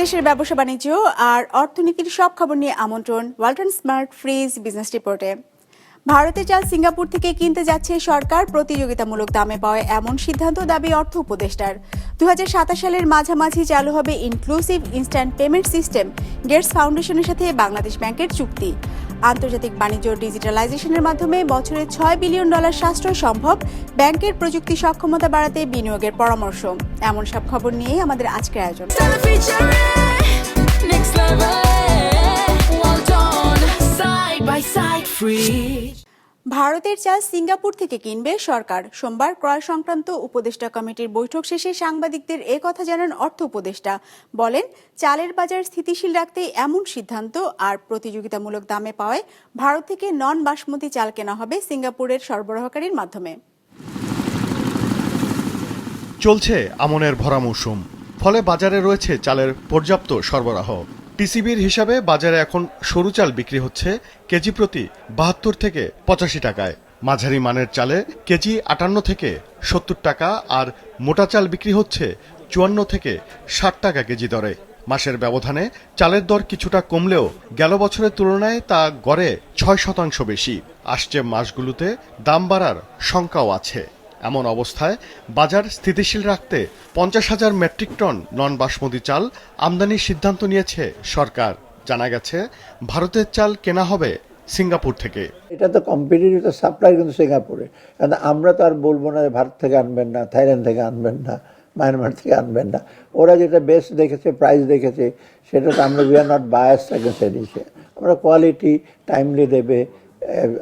দেশ বিদেশের ব্যবসা বাণিজ্য আর অর্থনীতির সব খবর নিয়ে আমন্ত্রণ ওয়ালটন স্মার্ট ফ্রিজ বিজনেস রিপোর্টে। ভারতে চাল সিঙ্গাপুর থেকে কিনতে যাচ্ছে সরকার প্রতিযোগিতামূলক দামে পাওয়া এমন সিদ্ধান্ত দাবি অর্থ উপদেষ্টার। দু হাজার সাতাশ সালের মাঝামাঝি চালু হবে inclusive instant payment system Gates ফাউন্ডেশনের সাথে বাংলাদেশ ব্যাংকের চুক্তি। আন্তর্জাতিক বাণিজ্য ডিজিটালাইজেশনের মাধ্যমে বছরে ছয় বিলিয়ন ডলার সাশ্রয় সম্ভব ব্যাংকের প্রযুক্তি সক্ষমতা বাড়াতে বিনিয়োগের পরামর্শ এমন সব খবর নিয়ে আমাদের আজকের আয়োজন. ভারতের চাল সিঙ্গাপুর থেকে কিনবে সরকার। সোমবার ক্রয় সংক্রান্ত উপদেষ্টা কমিটির বৈঠক শেষে সাংবাদিকদের এ কথা জানান অর্থ উপদেষ্টা। বলেন, চালের বাজার স্থিতিশীল রাখতে এমন সিদ্ধান্ত আর প্রতিযোগিতামূলক দামে পাওয়ায় ভারত থেকে নন বাসমতি চাল কেনা হবে সিঙ্গাপুরের সরবরাহকারীর মাধ্যমে। চলছে আমনের ভরা মৌসুম। ফলে বাজারে রয়েছে চালের পর্যাপ্ত সরবরাহ। টিসিবির হিসাবে বাজারে এখন সরু চাল বিক্রি হচ্ছে কেজি প্রতি বাহাত্তর থেকে পঁচাশি টাকায়। মাঝারি মানের চালে কেজি আটান্ন থেকে সত্তর টাকা আর মোটা চাল বিক্রি হচ্ছে চুয়ান্ন থেকে ষাট টাকা কেজি দরে। মাসের ব্যবধানে চালের দর কিছুটা কমলেও গেল বছরের তুলনায় তা গড়ে ছয় শতাংশ বেশি। আসছে মাসগুলোতে দাম বাড়ার শঙ্কাও আছে। এমন অবস্থায় বাজার স্থিতিশীল রাখতে পঞ্চাশ হাজার মেট্রিক টন নন বাসমতি চাল আমদানির সিদ্ধান্ত নিয়েছে সরকার। জানা গেছে, ভারতের চাল কেনা হবে সিঙ্গাপুর থেকে। এটা তো কম্পিটিটিভ সাপ্লাই কিন্তু সিঙ্গাপুরে। কারণ আমরা তো আর বলব না ভারত থেকে আনবেন না, থাইল্যান্ড থেকে আনবেন না, মায়ানমার থেকে আনবেন না। ওরা যেটা বেস্ট দেখেছে প্রাইস দেখেছে, সেটা তো আমরা উই আর নট বায়াস এডিশে আমরা কোয়ালিটি টাইমলি দেবে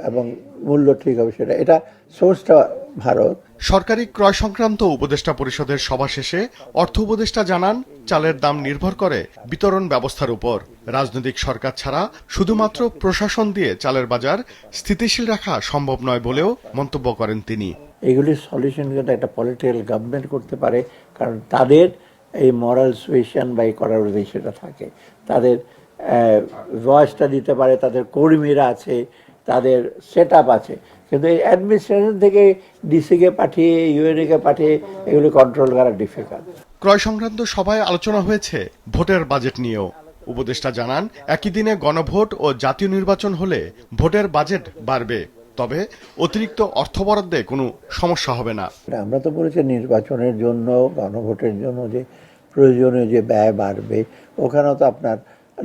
এবং মূল্য ঠিক হবে সেটা। এটা সোর্সটা ভারত। সরকারি ক্রয় সংক্রান্ত উপদেষ্টা পরিষদের সভা শেষে অর্থ উপদেষ্টা জানান চালের দাম নির্ভর করে বিতরণ ব্যবস্থার উপর। রাজনৈতিক সরকার ছাড়া শুধুমাত্র প্রশাসন দিয়ে চালের বাজার স্থিতিশীল রাখা সম্ভব নয় বলেও মন্তব্য করেন তিনি। এগুলির সলিউশন কিন্তু একটা পলিটিক্যাল গভর্নমেন্ট করতে পারে কারণ তাদের এই মরাল সুয়েশন বা এই করার সেটা থাকে। তাদের ভয়েসটা দিতে পারে তাদের কর্মীরা আছে তাদের সেট আছে। কিন্তু এই অ্যাডমিনিস্ট্রেশন থেকে ডিসিকে পাঠিয়ে ইউএনএকে পাঠিয়ে এগুলি কন্ট্রোল করা ডিফিকাল্ট ক্রয় সংক্রান্ত সভায় আলোচনা হয়েছে ভোটের বাজেট নিয়েও। উপদেষ্টা জানান একই দিনে গণভোট ও জাতীয় নির্বাচন হলে ভোটের বাজেট বাড়বে। তবে অতিরিক্ত অর্থ বরাদ্দে কোনো সমস্যা হবে না। আমরা তো বলেছি নির্বাচনের জন্য গণভোটের জন্য যে প্রয়োজনীয় যে ব্যয় বাড়বে ওখানেও তো আপনার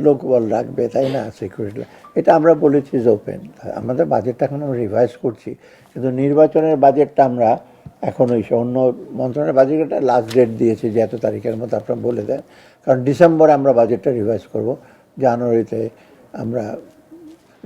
লোকবল রাখবে, তাই না? সিকিউরিটি এটা আমরা বলেছি যে ওপেন আমাদের বাজেটটা এখন আমরা রিভাইজ করছি। কিন্তু নির্বাচনের বাজেটটা আমরা এখন ওই অন্য মন্ত্রণালয়ের বাজেটটা লাস্ট ডেট দিয়েছে যে এত তারিখের মতো আপনারা বলে দেন। কারণ ডিসেম্বরে আমরা বাজেটটা রিভাইজ করব। জানুয়ারিতে আমরা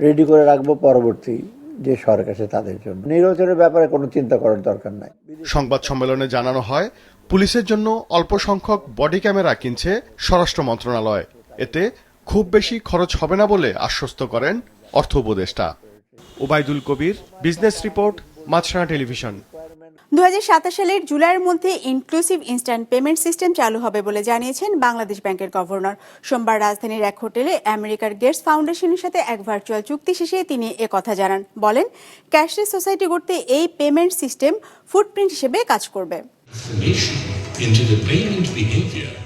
রেডি করে রাখব পরবর্তী যে সরকার তাদের জন্য। নির্বাচনের ব্যাপারে কোনো চিন্তা করার দরকার নাই। সংবাদ সম্মেলনে জানানো হয়, পুলিশের জন্য অল্প সংখ্যক বডি ক্যামেরা কিনছে স্বরাষ্ট্র মন্ত্রণালয়। এতে খুব বেশি খরচ হবে না বলে আশ্বস্ত করেন অর্থ উপদেষ্টা। Obaidul Kabir business report Maasranga television. দু হাজার সাতাশ সালের জুলাইয়ের মধ্যে ইনক্লুসিভ ইনস্ট্যান্ট পেমেন্ট সিস্টেম চালু হবে বলে জানিয়েছেন বাংলাদেশ ব্যাংকের গভর্নর। সোমবার রাজধানীর এক হোটেলে আমেরিকার গেটস ফাউন্ডেশনের সাথে এক ভার্চুয়াল চুক্তি শেষে তিনি এ কথা জানান। বলেন ক্যাশলেস সোসাইটি করতে এই পেমেন্ট সিস্টেম ফুটপ্রিন্ট হিসেবে কাজ করবে।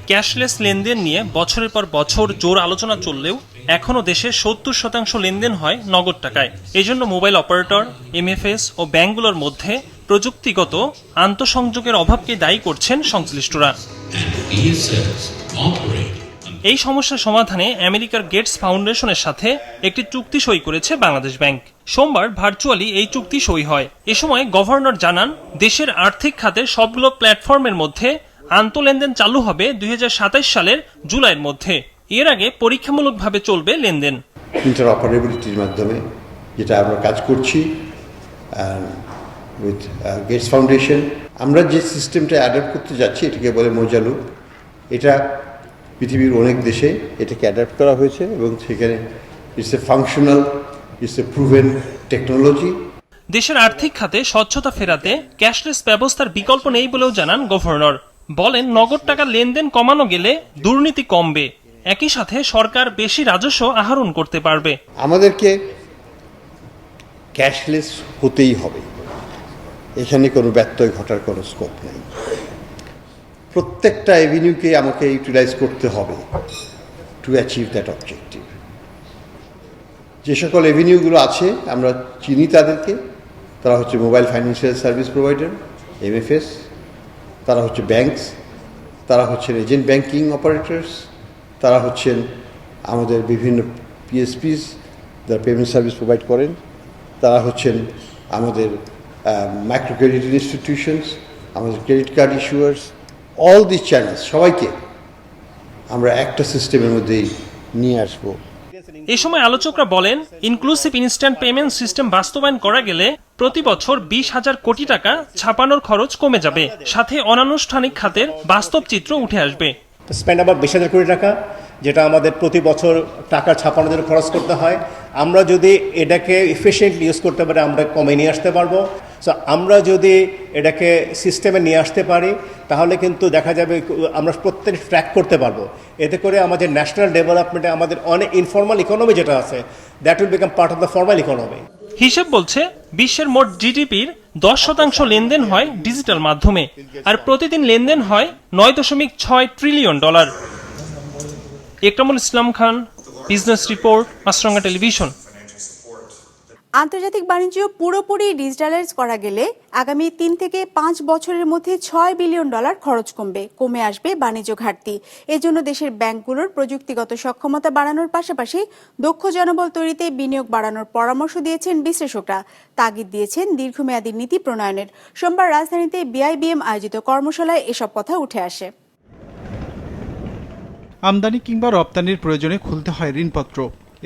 ক্যাশলেস লেনদেন নিয়ে বছরের পর বছর জোর আলোচনা চললেও এখনও দেশে সত্তর শতাংশ লেনদেন হয় নগদ টাকায়। এজন্য মোবাইল অপারেটর এমএফএস ও ব্যাংকগুলোর মধ্যে প্রযুক্তিগত আন্তঃসংযোগের অভাবকে দায়ী করছেন সংশ্লিষ্টরা। Operate এই সমস্যার সমাধানে আমেরিকার গেটস ফাউন্ডেশনের সাথে একটি চুক্তি সই করেছে বাংলাদেশ ব্যাংক। সোমবার ভার্চুয়ালি এই চুক্তি সই হয়। এ সময় গভর্নর জানান, দেশের আর্থিক খাতের সবগুলো প্ল্যাটফর্মের মধ্যে আন্তঃলেনদেন চালু হবে দু হাজার সাতাশ সালের জুলাইয়ের মধ্যে। এর আগে পরীক্ষামূলকভাবে চলবে লেনদেন। ইন্টারঅপারেবিলিটির মাধ্যমে যেটা আমরা কাজ করছি উইথ গেটস ফাউন্ডেশন আমরা যে সিস্টেমটা অ্যাডাপ্ট করতে যাচ্ছি, এটাকে বলে মোজালুপ এটা পৃথিবীর অনেক দেশে এটাকে অ্যাডাপ্ট করা হয়েছে এবং সেখানে it's a functional it's a proven technology দেশের আর্থিক খাতে স্বচ্ছতা ফেরাতে ক্যাশলেস ব্যবস্থার বিকল্প নেই বলেও জানান গভর্নর। বলেন নগদ টাকা লেনদেন কমানো গেলে দুর্নীতি কমবে। একই সাথে সরকার বেশি রাজস্ব আহরণ করতে পারবে। আমাদেরকে ক্যাশলেস হতেই হবে। এখানে কোনো ব্যত্যয় ঘটার কোনো স্কোপ নেই। প্রত্যেকটা এভিনিউকে আমাকে ইউটিলাইজ করতে হবে টু অ্যাচিভ দ্যাট অবজেক্টিভ যে সকল এভিনিউগুলো আছে, আমরা চিনি তাদেরকে। তারা হচ্ছে mobile financial service provider MFS তারা হচ্ছে ব্যাংকস তারা হচ্ছেন এজেন্ট ব্যাংকিং অপারেটরস তারা হচ্ছেন আমাদের বিভিন্ন পিএসপিস যারা পেমেন্ট সার্ভিস প্রোভাইড করেন। তারা হচ্ছেন আমাদের মাইক্রো ক্রেডিট ইনস্টিটিউশনস আমাদের credit card issuers all this channels সবাইকে আমরা একটা সিস্টেমের মধ্যেই নিয়ে আসব। এ সময় আলোচকরা বলেন ইনক্লুসিভ ইনস্ট্যান্ট পেমেন্ট সিস্টেম বাস্তবায়ন করা গেলে প্রতি বছর বিশ হাজার কোটি টাকা ছাপানোর খরচ কমে যাবে। সাথে অনানুষ্ঠানিক খাতের বাস্তব চিত্র উঠে আসবে। স্পেন্ড আবার বিশ হাজার কোটি টাকা, যেটা আমাদের প্রতি বছর টাকা ছাপানোর জন্য খরচ করতে হয়। আমরা যদি এটাকে এফিসিয়েন্টলি ইউজ করতে পারি, আমরা কমে নিয়ে আসতে পারব। সো আমরা যদি এটাকে সিস্টেমে নিয়ে আসতে পারি, তাহলে কিন্তু দেখা যাবে আমরা প্রত্যেক ট্র্যাক করতে পারব। এতে করে আমাদের ন্যাশনাল ডেভেলপমেন্টে আমাদের অনেক ইনফর্মাল ইকোনমি যেটা আছে that will become part of the formal economy হিসেব বলছে, বিশ্বের মোট জিডিপির দশ শতাংশ লেনদেন হয় ডিজিটাল মাধ্যমে, আর প্রতিদিন লেনদেন হয় নয় দশমিক ছয় trillion dollar Ekramul Islam Khan business report Maasranga television আন্তর্জাতিক বাণিজ্য পুরোপুরি ডিজিটালাইজ করা গেলে আগামী তিন থেকে পাঁচ বছরের মধ্যে ছয় বিলিয়ন ডলার খরচ কমবে, কমে আসবে বাণিজ্য ঘাটতি। এজন্য দেশের ব্যাংকগুলোর প্রযুক্তিগত সক্ষমতা বাড়ানোর পাশাপাশি দক্ষ জনবল তৈরিতে বিনিয়োগ বাড়ানোর পরামর্শ দিয়েছেন বিশ্লেষকরা। তাগিদ দিয়েছেন দীর্ঘমেয়াদী নীতি প্রণয়নের। সোমবার রাজধানীতে বিআইবিএম আয়োজিত কর্মশালায় এসব কথা উঠে আসে। আমদানি কিংবা রপ্তানির প্রয়োজনে খুলতে হয় ঋণপত্র।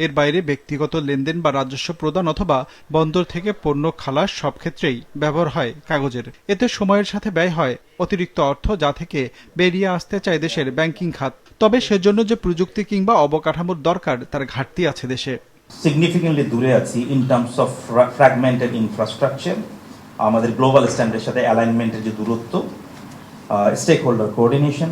এর বাইরে ব্যক্তিগত লেনদেন বা রাজস্ব প্রদান অথবা বন্দর থেকে পণ্য খালাস সব ক্ষেত্রেই ব্যবহার হয় কাগজের। এতে সময়ের সাথে ব্যয় হয়, অতিরিক্ত অর্থ যা থেকে বেরিয়ে আসতে চায় দেশের ব্যাংকিং খাত। তবে সেজন্য যে প্রযুক্তি কিংবা অবকাঠামোর দরকার, তার ঘাটতি আছে দেশে। সিগনিফিকেন্টলি দূরে আছি in terms of fragmented infrastructure আমাদের গ্লোবাল স্ট্যান্ডার্ডের সাথে অ্যালাইনমেন্টের যে দূরত্ব স্টেক হোল্ডার কোঅর্ডিনেশন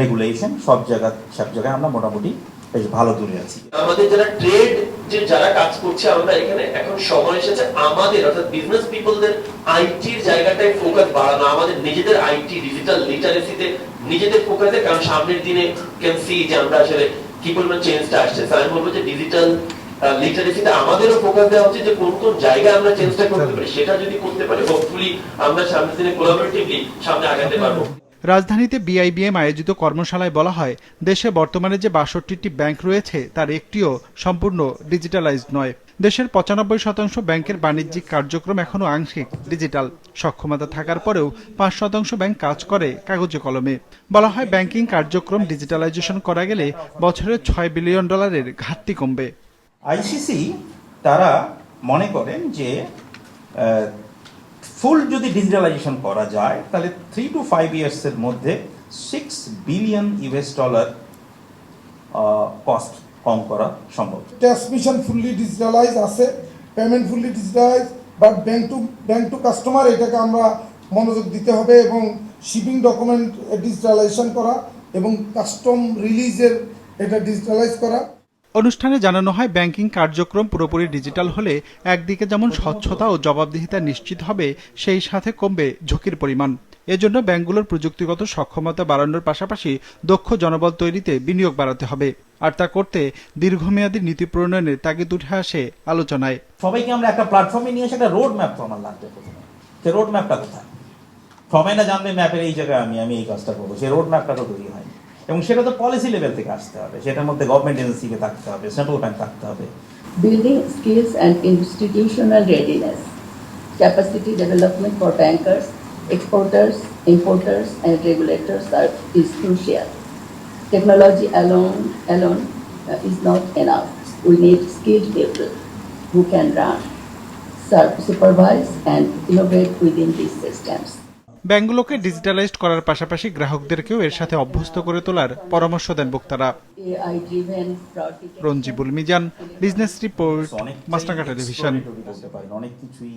রেগুলেশন সব জায়গা সব জায়গায় আমরা মোটামুটি বেশ ভালো দূরে আছি। আমাদের যারা ট্রেড যে যারা কাজ করছে, আমরা এখানে এখন সময় এসেছে আমাদের, অর্থাৎ বিজনেস পিপলদের আইটির জায়গাটায় ফোকাস বাড়ানো, আমাদের নিজেদের আইটি ডিজিটাল লিটারেসিতে নিজেদের ফোকাসে কারণ সামনের দিনে ক্যান সি যে আমরা আসলে কি পরিমাণ চেঞ্জটা আসছে। আমি বলব যে ডিজিটাল লিটারেসিতে আমাদেরও ফোকাস দেওয়া হচ্ছে যে কোন কোন জায়গায় আমরা চেঞ্জটা করতে পারি, সেটা যদি করতে পারি হোপফুলি আমরা সামনের দিনে কোলাবোরেটিভলি সামনে আগাতে পারব। রাজধানীতে বিআইবিএম আয়োজিত কর্মশালায় বলা হয়, দেশে বর্তমানে যে বাষট্টিটি ব্যাংক রয়েছে, তার একটিও সম্পূর্ণ ডিজিটালাইজড নয়। দেশের পঁচানব্বই শতাংশ ব্যাংকের বাণিজ্যিক কার্যক্রম এখনও আংশিক, ডিজিটাল। সক্ষমতা থাকার পরেও পাঁচ শতাংশ ব্যাংক কাজ করে কাগজে কলমে। বলা হয়, ব্যাংকিং কার্যক্রম ডিজিটালাইজেশন করা গেলে বছরে ছয় বিলিয়ন ডলারের ঘাটতি কমবে। আইসিসি তারা মনে করেন যে ফুল যদি ডিজিটালাইজেশন করা যায়, তাহলে থ্রি টু ফাইভ ইয়ার্সের মধ্যে six billion US dollar cost কম করা সম্ভব। ট্রান্সমিশন ফুললি ডিজিটালাইজ আছে payment fully digitalize but bank to bank to customer এটাকে আমরা মনোযোগ দিতে হবে এবং শিপিং ডকুমেন্ট ডিজিটালাইজেশন করা এবং কাস্টম রিলিজের এটা ডিজিটালাইজ করা। অনুষ্ঠানে জানানো হয়, ব্যাংকিং কার্যক্রম পুরোপুরি ডিজিটাল হলে একদিকে যেমন স্বচ্ছতা ও জবাবদিহিতা নিশ্চিত হবে, সেই সাথে কমবে ঝুঁকির পরিমাণ। এজন্য ব্যাংকগুলোর প্রযুক্তিগত সক্ষমতা বাড়ানোর পাশাপাশি দক্ষ জনবল তৈরিতে বিনিয়োগ বাড়াতে হবে। আর তা করতে দীর্ঘমেয়াদী নীতি প্রণয়নের তাগিদ উঠে আসে আলোচনায়। সবাইকে আমরা একটা প্ল্যাটফর্মে নিয়ে এসে একটা রোড ম্যাপ তো আমার লাগবে সে রোড ম্যাপটা কোথায়? সবাই না জানবে ম্যাপের এই জায়গায় আমি আমি এই কাজটা করব। সেই রোড ম্যাপটা তো তৈরি হয়নি। এবং সেটা তো পলিসি লেভেল থেকে আসতে হবে সেটার মধ্যে গভর্নমেন্ট এজেন্সিকে থাকতে হবে সেন্ট্রাল ব্যাংক থাকতে হবে and institutional readiness, capacity development for bankers, exporters, importers, and regulators are, is crucial. Technology alone, alone uh, is not enough. We need skilled people who can run, serve, supervise, and innovate within these systems. ব্যাংকগুলোকে digitalized করার পাশাপাশি গ্রাহকদেরকেও এর সাথে অভ্যস্ত করে তোলার পরামর্শ দেন বক্তারা. রঞ্জিবুল মিজান বিজনেস রিপোর্ট মাস্টারকা টেলিভিশন অনেক কিছুই.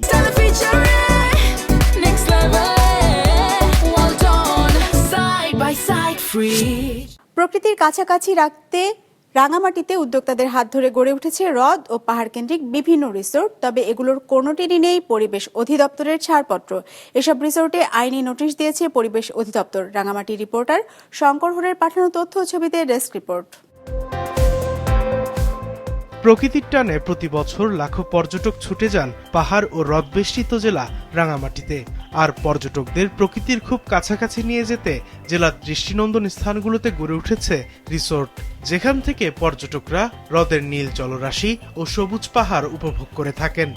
প্রকৃতির কাছাকাছি রাখতে রাঙামাটিতে উদ্যোক্তাদের হাত ধরে গড়ে উঠেছে হ্রদ ও পাহাড় কেন্দ্রিক বিভিন্ন রিসোর্ট, তবে এগুলোর কোনোটিরই নেই পরিবেশ অধিদপ্তরের ছাড়পত্র। এসব রিসোর্টে আইনি নোটিশ দিয়েছে পরিবেশ অধিদপ্তর। রাঙামাটি রিপোর্টার শঙ্কর হরের পাঠানো তথ্য ছবিতে ডেস্ক রিপোর্ট। প্রকৃতির টানে প্রতি বছর লাখো পর্যটক ছুটে যান পাহাড় ও হ্রদবেষ্টিত জেলা রাঙামাটিতে। আর পর্যটকদের প্রকৃতির খুব কাছাকাছি নিয়ে যেতে জেলার দৃষ্টিনন্দন স্থানগুলোতে গড়ে উঠেছে রিসোর্ট, যেখান থেকে পর্যটকরা হ্রদের নীল জলরাশি ও সবুজ পাহাড় উপভোগ করে থাকেন।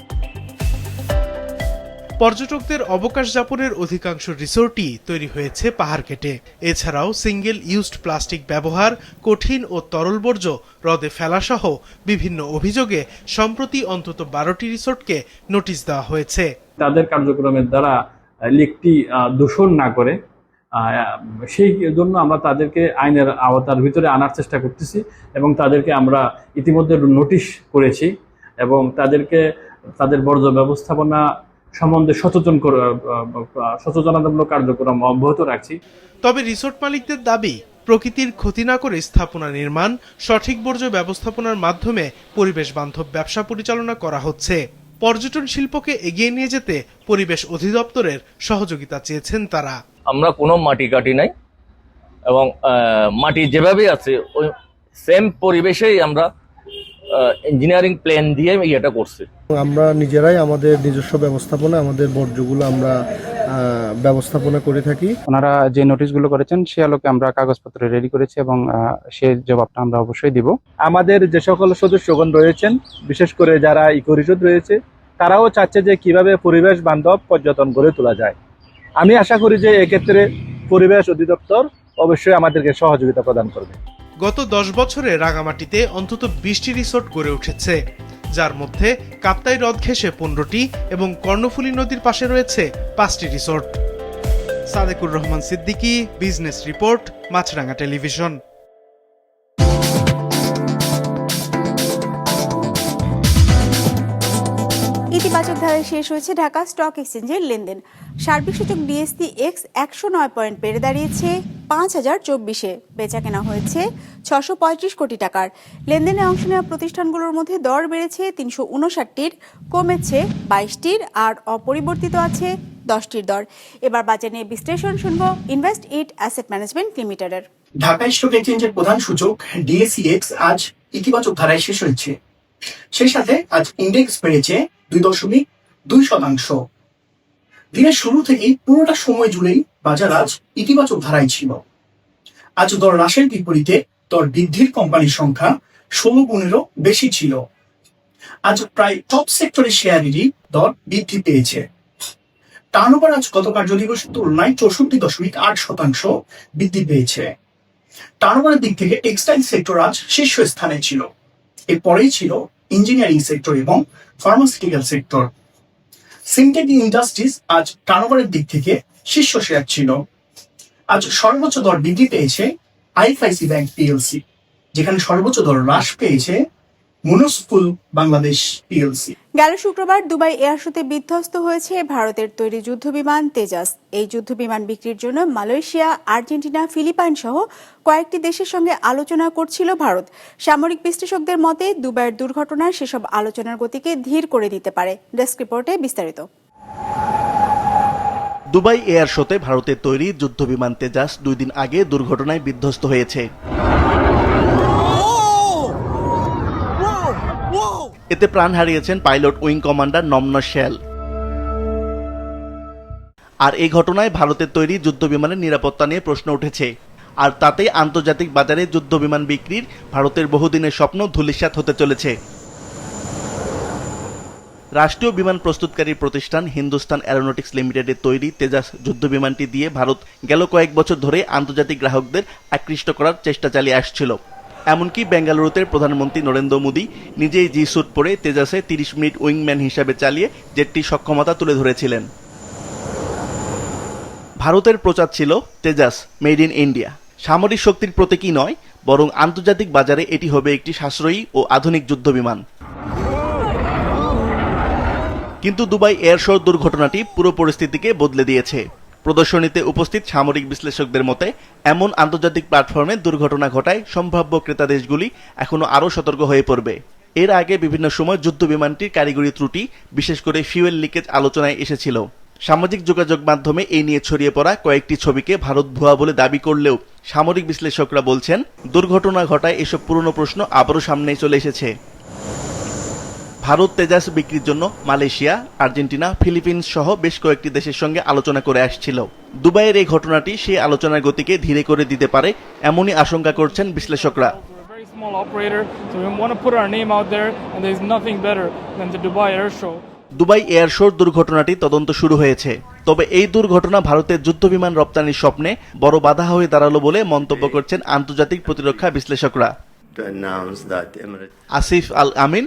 পর্যটকদের অবকাশ যাপনের অধিকাংশ রিসোর্টই তৈরি হয়েছে পাহাড় কেটে। এছাড়াও সিঙ্গেল ইউজড প্লাস্টিক ব্যবহার, কঠিন ও তরল বর্জ্য হ্রদে ফেলাসহ বিভিন্ন অভিযোগে সম্প্রতি অন্তত বারোটি রিসোর্টকে নোটিশ দেওয়া হয়েছে। তাদের কার্যক্রমের দ্বারা লেকটি দূষণ না করে। সেই জন্য আমরা তাদেরকে আইনের আওতার ভিতরে আনার চেষ্টা করতেছি এবং তাদেরকে আমরা ইতিমধ্যে নোটিশ করেছি এবং তাদেরকে, তাদের বর্জ্য ব্যবস্থাপনা সম্বন্ধে সচেতন সচেতনতামূলক কার্যক্রম অব্যাহত রাখছি। তবে রিসোর্ট মালিকদের দাবি, প্রকৃতির ক্ষতি না করে স্থাপনা নির্মাণ, সঠিক বর্জ্য ব্যবস্থাপনার মাধ্যমে পরিবেশ বান্ধব ব্যবসা পরিচালনা করা হচ্ছে। পর্যটন শিল্পকে এগিয়ে নিয়ে যেতে পরিবেশ অধিদপ্তরের সহযোগিতা চেয়েছেন তারা। আমরা কোনো মাটি কাটি নাই এবং মাটি যেভাবে আছে, ওই সেম পরিবেশেই আমরা ইঞ্জিনিয়ারিং প্ল্যান দিয়ে ইয়েটা করছি। আমরা নিজেরাই আমাদের নিজস্ব ব্যবস্থাপনা আমাদের বর্জ্যগুলো আমরা আহ, ব্যবস্থাপনা করে থাকি। ওনারা যে নোটিশগুলো করেছেন সে আলোকে আমরা কাগজপত্র রেডি করেছি এবং সে জবাবটা আমরা অবশ্যই দিব। আমাদের যে সকল সদস্যগণ রয়েছেন বিশেষ করে যারা ইকো রিসোর্ট রয়েছে তারাও চাচ্ছে যে কীভাবে পরিবেশ বান্ধব পর্যটন গড়ে তোলা যায়। আমি আশা করি যে এক্ষেত্রে পরিবেশ অধিদপ্তর অবশ্যই আমাদেরকে সহযোগিতা প্রদান করবে। গত দশ বছরে রাঙামাটিতে অন্তত বিশটি রিসোর্ট গড়ে উঠেছে, যার মধ্যে কাপ্তাই হ্রদ ঘেঁষে পনেরোটি এবং কর্ণফুলী নদীর পাশে রয়েছে পাঁচটি resort. Sadequr Rahman Siddiqui, business report Maasranga television. ইতিবাচক ধারায় শেষ হয়েছে ঢাকা স্টক এক্সচেঞ্জের লেনদেন। সার্বিক সূচক ডিএসসি এক্স একশো নয় পয়েন্ট বেড়ে দাঁড়িয়েছে। পাঁচ হাজার চব্বিশে বেচা কেনা হয়েছে ছশো পঁয়ত্রিশ কোটি টাকার। লেনদেনে অংশ নেওয়া প্রতিষ্ঠানগুলোর মধ্যে দর বেড়েছে তিনশো উনষাটটির, কমেছে বাইশটির আর অপরিবর্তিত আছে দশটির দর। এবার বাজার নিয়ে বিশ্লেষণ শুনব ইনভেস্ট ইট অ্যাসেট ম্যানেজমেন্ট লিমিটেডের। ঢাকা স্টক এক্সচেঞ্জের প্রধান সূচক ডিএসিএক্স আজ ইতিবাচক ধারায় শেষ হয়েছে। সেই সাথে আজ ইন্ডেক্স বেড়েছে দুই দশমিক দুই শতাংশ। দিনের শুরু থেকেই পুরোটা সময় জুড়েই বাজার আজ ইতিবাচক ধারায় ছিল। আজ দর হ্রাসের বিপরীতে দর বৃদ্ধির কোম্পানির সংখ্যা ষোলো গুণেরও বেশি ছিল। আজ প্রায় টপ সেক্টরের শেয়ারেরই দর বৃদ্ধি পেয়েছে। টার্নওভার আজ গত কার্যদিবসের তুলনায় চৌষট্টি দশমিক আট শতাংশ বৃদ্ধি পেয়েছে। টার্নওভারের দিক থেকে টেক্সটাইল সেক্টর আজ শীর্ষ স্থানে ছিল। এরপরেই ছিল ইঞ্জিনিয়ারিং সেক্টর এবং ফার্মাসিউটিক্যাল সেক্টর সিনটেক ইন্ডাস্ট্রিজ আজ টার্নওভারের দিক থেকে শীর্ষ শেয়ার ছিল। আজ সর্বোচ্চ দর বৃদ্ধি পেয়েছে আইফাইসি ব্যাংক পিএলসি যেখানে সর্বোচ্চ দর হ্রাস পেয়েছে মুনসফুল বাংলাদেশ পিএলসি। গেল শুক্রবার দুবাই এয়ার শোতে বিধ্বস্ত হয়েছে ভারতের তৈরি যুদ্ধবিমান তেজাস। এই যুদ্ধবিমান বিক্রির জন্য মালয়েশিয়া আর্জেন্টিনা ফিলিপাইন সহ কয়েকটি দেশের সঙ্গে আলোচনা করছিল ভারত। সামরিক বিশ্লেষকদের মতে দুবাইয়ের দুর্ঘটনা সেসব আলোচনার গতিকে ধীর করে দিতে পারে। ডেস্ক রিপোর্টে বিস্তারিত। দুবাই এয়ার শোতে ভারতের তৈরি যুদ্ধবিমান তেজাস দুই দিন আগে দুর্ঘটনায় বিধ্বস্ত হয়েছে। এতে প্রাণ হারিয়েছেন pilot wing commander Naman Syal. আর এই ঘটনায় ভারতের তৈরি যুদ্ধবিমানের নিরাপত্তা নিয়ে প্রশ্ন উঠেছে। আর তাতে আন্তর্জাতিক বাজারে যুদ্ধবিমান বিক্রির ভারতের বহুদিনের স্বপ্ন ধূলিসাৎ হতে চলেছে। রাষ্ট্রীয় বিমান প্রস্তুতকারী প্রতিষ্ঠান হিন্দুস্তান অ্যারোনটিক্স লিমিটেডের তৈরি তেজাস যুদ্ধবিমানটি দিয়ে ভারত গেল কয়েক বছর ধরে আন্তর্জাতিক গ্রাহকদের আকৃষ্ট করার চেষ্টা চালিয়ে আসছিল। এমনকি বেঙ্গালুরুতে প্রধানমন্ত্রী নরেন্দ্র মোদী নিজেই জি স্যুট পরে তেজাসে তিরিশ মিনিট উইংম্যান হিসাবে চালিয়ে জেটটির সক্ষমতা তুলে ধরেছিলেন। ভারতের প্রচার ছিল তেজাস, মেড ইন ইন্ডিয়া। সামরিক শক্তির প্রতীকই নয়, বরং আন্তর্জাতিক বাজারে এটি হবে একটি সাশ্রয়ী ও আধুনিক যুদ্ধবিমান কিন্তু দুবাই এয়ার শো দুর্ঘটনাটি পুরো পরিস্থিতিকে বদলে দিয়েছে। প্রদর্শনীতে উপস্থিত সামরিক বিশ্লেষকদের মতে, এমন আন্তর্জাতিক প্ল্যাটফর্মে দুর্ঘটনা ঘটায় সম্ভাব্য ক্রেতা দেশগুলি এখনও আরও সতর্ক হয়ে পড়বে। এর আগে বিভিন্ন সময় যুদ্ধ বিমানটির কারিগরি ত্রুটি, বিশেষ করে ফিউয়েল লিকেজ আলোচনায় এসেছিল। সামাজিক যোগাযোগ মাধ্যমে এই নিয়ে ছড়িয়ে পড়া কয়েকটি ছবিকে ভারত ভুয়া বলে দাবি করলেও সামরিক বিশ্লেষকরা বলছেন, দুর্ঘটনা ঘটায় এসব পুরনো প্রশ্ন আবারও সামনে চলে এসেছে। ভারত তেজাস বিক্রির জন্য মালয়েশিয়া আর্জেন্টিনা ফিলিপিন্স সহ বেশ কয়েকটি দেশের সঙ্গে আলোচনা করে আসছিল। দুবাইয়ের এই ঘটনাটি সেই আলোচনার গতিকে ধীরে করে দিতে পারে এমনই আশঙ্কা করছেন বিশ্লেষকরা. দুবাই এয়ার শোর দুর্ঘটনাটি তদন্ত শুরু হয়েছে। তবে এই দুর্ঘটনা ভারতের যুদ্ধবিমান রপ্তানির স্বপ্নে বড় বাধা হয়ে দাঁড়াল বলে মন্তব্য করছেন আন্তর্জাতিক প্রতিরক্ষা বিশ্লেষকরা। Asif Al Amin